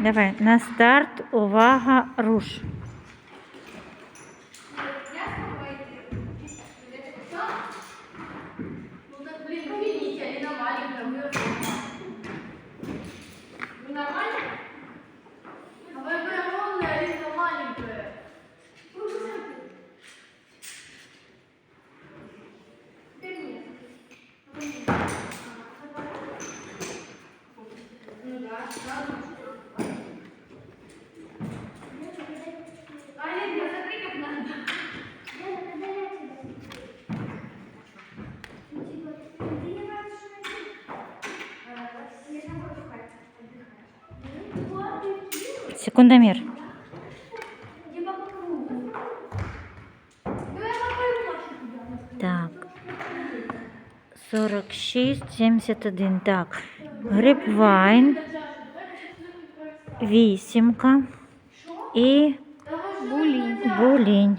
Давай, на старт, увага, руш. Секундомер. Так. 46, 71. Так Грипвайн. Вісімка. І Булінь. булінь.